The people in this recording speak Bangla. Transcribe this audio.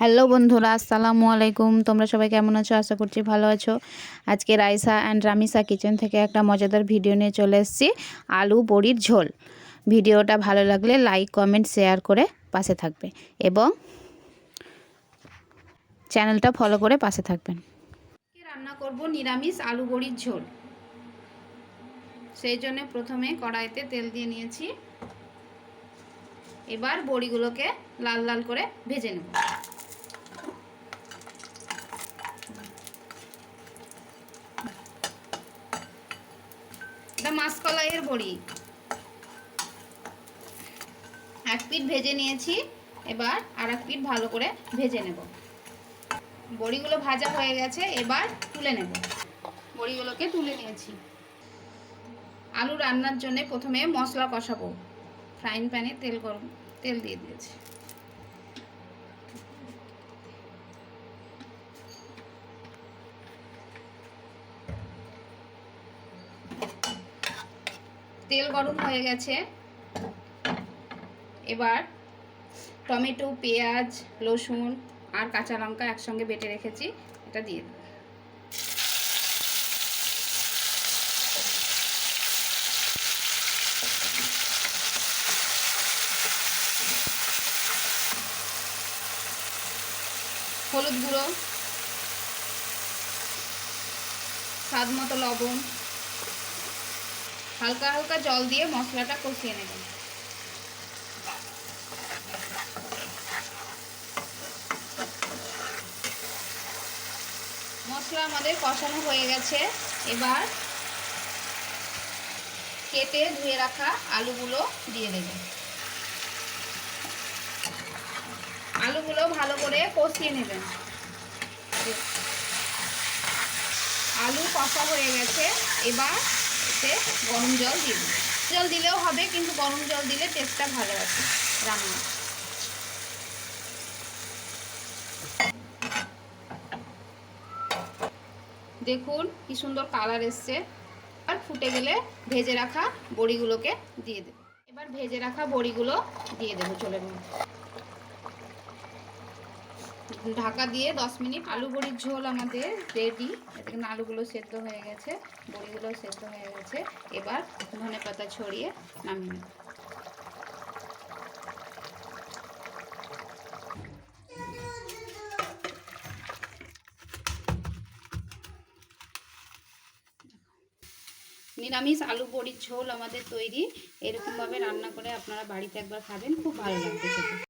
হ্যালো বন্ধুরা, আসসালামু আলাইকুম। তোমরা সবাই কেমন আছো? আশা করছি ভালো আছো। আজকে রাইসা অ্যান্ড রামিসা কিচেন থেকে একটা মজাদার ভিডিও নিয়ে চলে এসেছি, আলু বড়ির ঝোল। ভিডিওটা ভালো লাগলে লাইক কমেন্ট শেয়ার করে পাশে থাকবে এবং চ্যানেলটা ফলো করে পাশে থাকবেন। রান্না করব নিরামিষ আলু বড়ির ঝোল। সেই জন্য প্রথমে কড়াইতে তেল দিয়ে নিয়েছি। এবার বড়িগুলোকে লাল লাল করে ভেজে নেব। এটা মাসকলাইয়ের বড়ি। এক পিঠ ভেজে নিয়েছি, এবার আর এক পিঠ ভালো করে ভেজে নেব। বড়িগুলো ভাজা হয়ে গেছে, এবার তুলে নেব। বড়িগুলোকে তুলে নিয়েছি। আলু রান্নার জন্য প্রথমে মশলা কষাবো। ফ্রাইং প্যানে তেল গরম, তেল দিয়ে দিয়েছি। তেল গরম হয়ে গেছে। এবার টমেটো, পেঁয়াজ, রসুন আর কাঁচা লঙ্কা একসঙ্গে বেটে রেখেছি, এটা দিয়ে দেবো। হলুদ গুঁড়ো, স্বাদ মতো লবণ হালকা হালকা জল দিয়ে মশলাটা কষিয়ে নেবেন মশলা আমাদের কষানো হয়ে গেছে। এবার কেটে ধুয়ে রাখা আলুগুলো দিয়ে দেবেন আলুগুলো ভালো করে কষিয়ে নেবেন। আলু কষা হয়ে গেছে। এবার এতে গরম জল দিয়ে দেবেন জল দিলেও হবে, কিন্তু গরম জল দিলে টেস্টটা ভালো আছে রান্না দেখুন কি সুন্দর কালার এসছে। আর ফুটে গেলে ভেজে রাখা বড়িগুলোকে দিয়ে দেব। এবার ভেজে রাখা বড়িগুলো দিয়ে দেবো চলে ঢাকা দিয়ে দশ মিনিট আলু বড়ির ঝোল আমাদের রেডি এখানে আলুগুলো সেদ্ধ হয়ে গেছে বড়িগুলো সেদ্ধ হয়ে গেছে। এবার ধনে পাতা ছড়িয়ে নামিয়ে নেব। নিরামিষ আলু বড়ির ঝোল আমাদের তৈরি। এরকমভাবে রান্না করে আপনারা বাড়িতে একবার খাবেন, খুব ভালো লাগবে